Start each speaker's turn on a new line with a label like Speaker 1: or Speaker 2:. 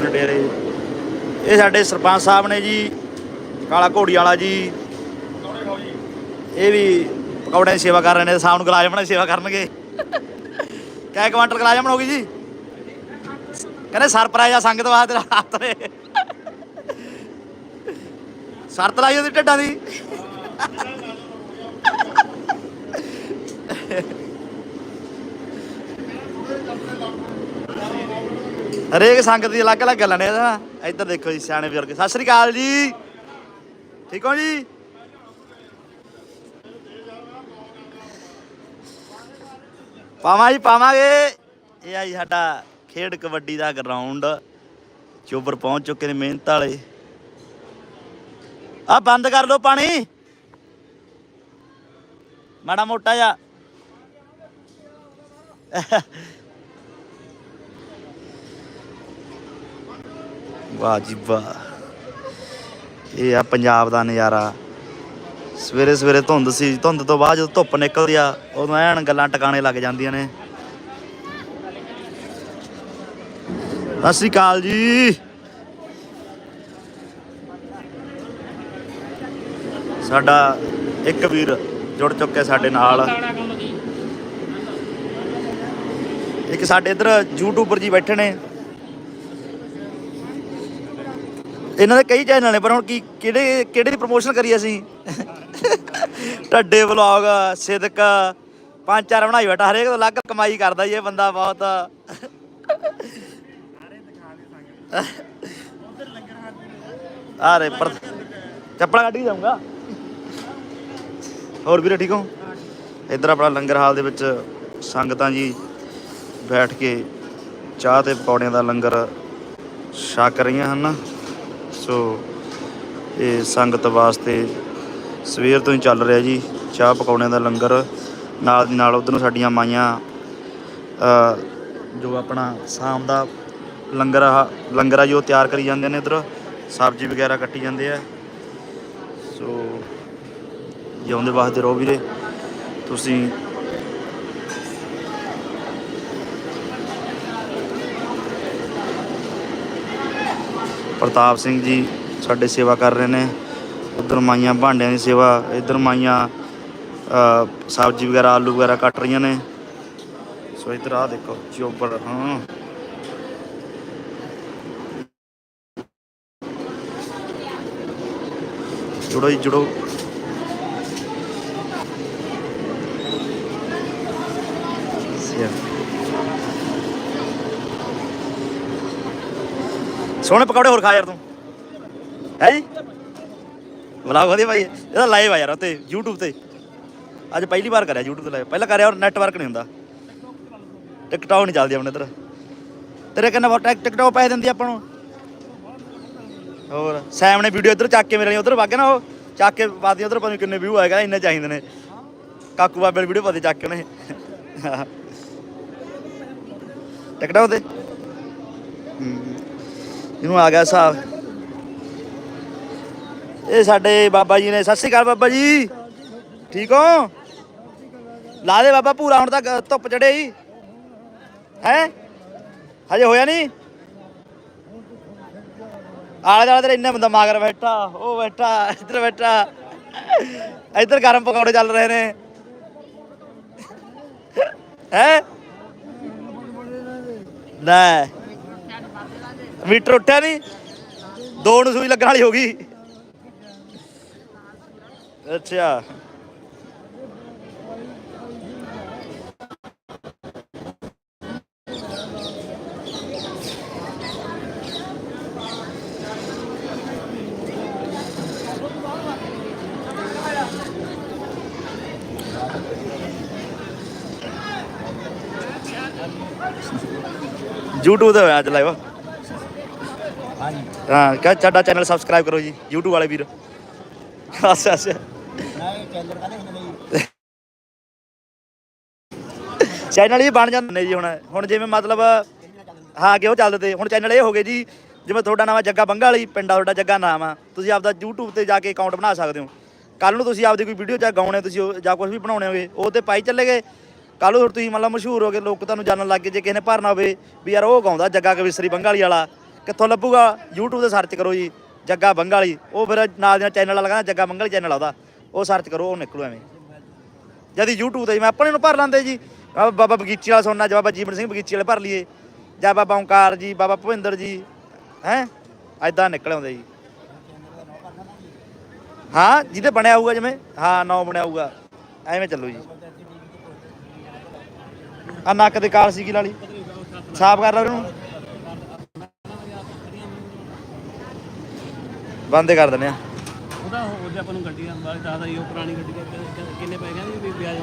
Speaker 1: ਆਪਣੇ ਡੇਰੇ। ਇਹ ਸਾਡੇ ਸਰਪੰਚ ਸਾਹਿਬ ਨੇ ਜੀ, ਕਾਲਾ ਘੋੜੀ ਵਾਲਾ ਜੀ। ਇਹ ਵੀ ਪਕੌੜਿਆਂ ਦੀ ਸੇਵਾ ਕਰ ਰਹੇ ਨੇ, ਸ਼ਾਮ ਨੂੰ ਗੁਲਾਬ ਜਾਮਣ ਸੇਵਾ ਕਰਨਗੇ। ਕੈ ਕੁਆਂਟਲ ਗੁਲਾਬ ਜਾਮਣ ਹੋ ਗਈ ਜੀ। ਕਹਿੰਦੇ ਸਰਪ੍ਰਾਈਜ਼ ਆ ਸੰਗਤ ਵਾਸਤੇ ਰਾਤ ਨੇ ਸ਼ਰਤ ਲਾਈ ਉਹਦੀ ਢੱਡਾਂ ਦੀ। ਹਰੇਕ ਸੰਗਤ ਦੀ ਅਲੱਗ ਅਲੱਗ ਗੱਲਾਂ ਨੇ ਇਹਦਾ ਇੱਧਰ ਦੇਖੋ ਜੀ, ਸਿਆਣੇ ਬਜ਼ੁਰਗ। ਸਤਿ ਸ੍ਰੀ ਅਕਾਲ ਜੀ। ਠੀਕ ਹੋ ਜੀ? ਪਾਵਾਂ ਜੀ, ਪਾਵਾਂਗੇ। ਇਹ ਆ ਜੀ ਸਾਡਾ ਖੇਡ ਕਬੱਡੀ ਦਾ ਗਰਾਊਂਡ ਚੋਬਰ ਪਹੁੰਚ ਚੁੱਕੇ ਨੇ ਮਿਹਨਤ ਵਾਲੇ। ਆ ਬੰਦ ਕਰ ਲਓ ਪਾਣੀ। ਮਾੜਾ ਮੋਟਾ ਜਿਹਾ। ਵਾਹ ਜੀ ਵਾਹ। ਇਹ ਆ ਪੰਜਾਬ ਦਾ ਨਜ਼ਾਰਾ। ਸਵੇਰੇ ਸਵੇਰੇ ਧੁੰਦ ਸੀ, ਧੁੰਦ ਤੋਂ ਬਾਅਦ ਜਦੋਂ ਧੁੱਪ ਨਿਕਲਦੀ ਆ, ਉਦੋਂ ਐਨ ਗੱਲਾਂ ਟਿਕਾਣੇ ਲੱਗ ਜਾਂਦੀਆਂ ਨੇ। ਸਤਿ ਸ਼੍ਰੀ ਅਕਾਲ ਜੀ। ਸਾਡਾ ਇੱਕ ਵੀਰ ਜੁੜ ਚੁੱਕਿਆ ਸਾਡੇ ਨਾਲ। ਇੱਕ ਸਾਡੇ ਇੱਧਰ ਯੂਟਿਊਬਰ ਜੀ ਬੈਠੇ ਨੇ। ਇਹਨਾਂ ਦੇ ਕਈ ਚੈਨਲ ਨੇ, ਪਰ ਹੁਣ ਕੀ, ਕਿਹੜੇ ਕਿਹੜੇ ਦੀ ਪ੍ਰੋਮੋਸ਼ਨ ਕਰੀ ਅਸੀਂ? ਢੱਡੇ ਵਲੌਗ ਸਿਦਕ, ਪੰਜ ਚਾਰ ਬਣਾਈ ਬੈਠਾ, ਹਰੇਕ ਤੋਂ ਅਲੱਗ ਕਮਾਈ ਕਰਦਾ ਜੀ ਇਹ ਬੰਦਾ ਬਹੁਤ। ਆਰੇ ਪਰ ਚੱਪੜਾ ਕੱਢ ਕੇ ਜਾਊਂਗਾ। ਹੋਰ ਵੀਰੇ ਠੀਕ ਹੋ? ਇੱਧਰ ਆਪਣਾ ਲੰਗਰ ਹਾਲ ਦੇ ਵਿੱਚ ਸੰਗਤਾਂ ਜੀ ਬੈਠ ਕੇ ਚਾਹ ਤੇ ਪਕੌੜਿਆਂ ਦਾ ਲੰਗਰ ਛਕ ਰਹੀਆਂ ਹਨ। ਸੋ ਇਹ ਸੰਗਤ ਵਾਸਤੇ ਸਵੇਰ ਤੋਂ ਹੀ ਚੱਲ ਰਿਹਾ ਜੀ, ਚਾਹ ਪਕੌੜਿਆਂ ਦਾ ਲੰਗਰ। ਨਾਲ ਦੀ ਨਾਲ ਉਧਰ ਨੂੰ ਸਾਡੀਆਂ ਮਾਈਆਂ ਜੋ ਆਪਣਾ ਸ਼ਾਮ ਦਾ ਲੰਗਰ ਆ ਲੰਗਰ ਆ ਜੋ ਤਿਆਰ ਕਰੀ ਜਾਂਦੇ ਨੇ ਇਧਰ। ਸਬਜ਼ੀ ਵਗੈਰਾ ਕੱਟੀ ਜਾਂਦੇ ਆ। ਸੋ ਜਿਉਂਦੇ ਵਾਸਤੇ ਰਹੋ ਵੀਰੇ। ਤੁਸੀਂ ਪ੍ਰਤਾਪ ਸਿੰਘ ਜੀ ਸਾਡੇ ਸੇਵਾ ਕਰ ਰਹੇ ਨੇ। ਉਧਰ ਮਾਈਆਂ ਭਾਂਡਿਆਂ ਦੀ ਸੇਵਾ, ਇਧਰ ਮਾਈਆਂ ਸਬਜ਼ੀ ਵਗੈਰਾ, ਆਲੂ ਵਗੈਰਾ ਕੱਟ ਰਹੀਆਂ ਨੇ। ਸੋ ਇਧਰ ਆ ਦੇਖੋ ਚੋਪਰ ਹਾਂ। ਜੁੜੋ ਜੀ, ਜੁੜੋ। ਸੋਹਣੇ ਪਕੌੜੇ ਹੋਰ ਖਾ ਯਾਰ ਤੂੰ। ਹੈ ਜੀ? ਬਲਾ ਵਧੀਆ ਭਾਈ। ਇਹਦਾ ਲਾਈਵ ਆ ਯਾਰ ਉੱਤੇ YouTube ਤੇ। ਅੱਜ ਪਹਿਲੀ ਵਾਰ ਕਰਿਆ YouTube ਤੇ ਲਾਈਵ ਪਹਿਲਾਂ ਕਰਿਆ ਔਰ ਨੈਟਵਰਕ ਨਹੀਂ ਹੁੰਦਾ। ਟਿਕਟੌਕ ਨਹੀਂ ਚੱਲਦੀ ਆਪਣੇ ਇੱਧਰ। ਤੇਰੇ ਕਿੰਨਾ ਬਹੁਤ ਟਿਕਟੌਕ ਪੈਸੇ ਦਿੰਦੀ ਆਪਾਂ ਨੂੰ। ਹੋਰ ਸੈਮ ਨੇ ਵੀਡੀਓ ਇੱਧਰ ਚੱਕ ਕੇ ਮੇਰੇ ਲਈ, ਉੱਧਰ ਵਗ ਗਿਆ ਨਾ ਉਹ। ਚੱਕ ਕੇ ਬਾਦੀ ਉੱਧਰ ਪਤਾ ਕਿੰਨੇ ਵਿਊ ਆਏਗਾ, ਇੰਨੇ ਚਾਹੀਦੇ ਨੇ। ਕਾਕੂ ਬਾਬੇ ਦੀ ਵੀਡੀਓ ਪਾਦੀ ਚੱਕ ਕੇ ਉਹਨੇ। ਟਿਕਟੌਕ ਤੇ। ਹੂੰ। ਇਹਨੂੰ ਆ ਗਿਆ ਹਿਸਾਬ ਇਹ ਸਾਡੇ ਬਾਬਾ ਜੀ ਨੇ, ਸਤਿ ਸ਼੍ਰੀ ਅਕਾਲ ਬਾਬਾ ਜੀ। ਠੀਕ ਹੋ? ਲਾ ਦੇ ਬਾਬਾ ਪੂਰਾ ਹੁਣ ਤੱਕ ਧੁੱਪ ਚੜੇ ਹੀ। ਹੈ? ਹਜੇ ਹੋਇਆ ਨਹੀਂ? ਆਲੇ ਦੁਆਲੇ ਤੇਰੇ ਇੰਨਾ ਬੰਦਾ ਮਾਗਰ ਬੈਠਾ, ਉਹ ਬੈਠਾ, ਇੱਧਰ ਬੈਠਾ। ਇੱਧਰ ਗਰਮ ਪਕੌੜੇ ਚੱਲ ਰਹੇ ਨੇ। ਹੈ? ਲੈ। ਮੀਟਰ ਉੱਠਿਆ ਨਹੀਂ ਦੋ ਨੂੰ ਸੂਈ ਲੱਗਣ ਵਾਲੀ ਹੋ ਗਈ। ਅੱਛਾ। YouTube ਤੇ ਹੋਇਆ ਅੱਜ ਲਾਈਵ
Speaker 2: ਹਾਂਜੀ।
Speaker 1: ਹਾਂ ਕਹ ਸਾਡਾ ਚੈਨਲ ਸਬਸਕ੍ਰਾਈਬ ਕਰੋ ਜੀ YouTube ਵਾਲੇ ਵੀਰ। ਅੱਛਾ ਅੱਛਾ ਚੈਨਲ ਹੀ ਬਣ ਜਾਂਦੇ ਨੇ ਜੀ ਹੁਣ। ਹੁਣ ਜਿਵੇਂ ਮਤਲਬ ਹਾਂ ਕਿ ਉਹ ਚੱਲਦੇ ਤੇ ਹੁਣ ਚੈਨਲ ਇਹ ਹੋ ਗਏ ਜੀ ਜਿਵੇਂ ਤੁਹਾਡਾ ਨਾਮ ਆ ਜੱਗਾ ਬੰਗਾ ਵਾਲੀ ਪਿੰਡਾ ਤੁਹਾਡਾ ਜੱਗਾ ਨਾਮ ਆ। ਤੁਸੀਂ ਆਪਦਾ YouTube ਤੇ ਜਾ ਕੇ ਅਕਾਊਂਟ ਬਣਾ ਸਕਦੇ ਹੋ। ਕੱਲ ਨੂੰ ਤੁਸੀਂ ਆਪਦੀ ਕੋਈ ਵੀਡੀਓ ਜਾਂ ਗਾਉਣੇ ਤੁਸੀਂ ਜਾਂ ਕੁਝ ਵੀ ਬਣਾਉਣੇ ਹੋਗੇ ਉਹ ਤੇ ਪਾਈ ਚੱਲੇਗੇ ਕੱਲ ਨੂੰ ਤੁਸੀਂ ਮਤਲਬ ਮਸ਼ਹੂਰ ਹੋ ਗਏ ਲੋਕ ਤੁਹਾਨੂੰ ਜਾਣਨ ਲੱਗ ਗਏ ਜੇ ਕਿਸੇ ਨੇ ਭਰਨਾ ਹੋਵੇ ਵੀ ਯਾਰ ਉਹ ਗਾਉਂਦਾ ਜੱਗਾ ਕਵਿਸਰੀ ਬੰਗਾਲੀ ਵਾਲਾ। ਕਿੱਥੋਂ ਲੱਭੂਗਾ? YouTube ਤੇ ਸਰਚ ਕਰੋ ਜੀ, ਜੱਗਾ ਬੰਗਾਲੀ। ਉਹ ਫਿਰ ਨਾਲ ਦੀ ਚੈਨਲ ਲਗਾਣਾ ਜੱਗਾ ਬੰਗਾਲੀ ਚੈਨਲ ਆਉਦਾ ਉਹ ਸਰਚ ਕਰੋ, ਉਹ ਨਿਕਲੂ ਐਵੇਂ। ਜਦੀ YouTube ਤੇ ਜੀ, ਮੈਂ ਆਪਣੇ ਨੂੰ ਭਰ ਲਾਂਦੇ ਜੀ। ਆਹ ਬਾਬਾ ਬਗੀਚੀ ਵਾਲਾ ਸੁਣਨਾ ਜਾਂ ਬਾਬਾ ਜੀਵਨ ਸਿੰਘ ਬਗੀਚੀ ਵਾਲੇ ਭਰ ਲਈਏ। ਜਾਂ ਬਾਬਾ ਓਂਕਾਰ ਜੀ, ਬਾਬਾ ਭੁਪਿੰਦਰ ਜੀ, ਹੈ? ਐਦਾਂ ਨਿਕਲ ਆਉਂਦੇ ਜੀ। ਹਾਂ, ਜਿਹਦੇ ਬਣਿਆ ਹੋਊਗਾ ਜਿਵੇਂ, ਹਾਂ, ਨੌ ਬਣਿਆ ਹੋਊਗਾ। ਐਵੇਂ ਚੱਲੋ ਜੀ। ਆ ਨੱਕ ਦੇ ਕਾਰ ਸੀਗੀ ਲਾਲੀ। ਸਾਫ਼ ਕਰ ਲਓ ਉਹਨੂੰ। ਬੰਦ ਕਰ ਦਿੰਦੇ ਆ।
Speaker 3: ਉਹਦਾ ਉਹਦੇ ਆਪਾਂ ਨੂੰ ਗੱਡੀਆਂ ਬਾਰੇ ਦੱਸਦਾ ਉਹ ਪੁਰਾਣੀ ਗੱਡੀ ਦੇ ਕਿੰਨੇ ਪੈ ਗਏ ਵੀ ਵਿਆਜ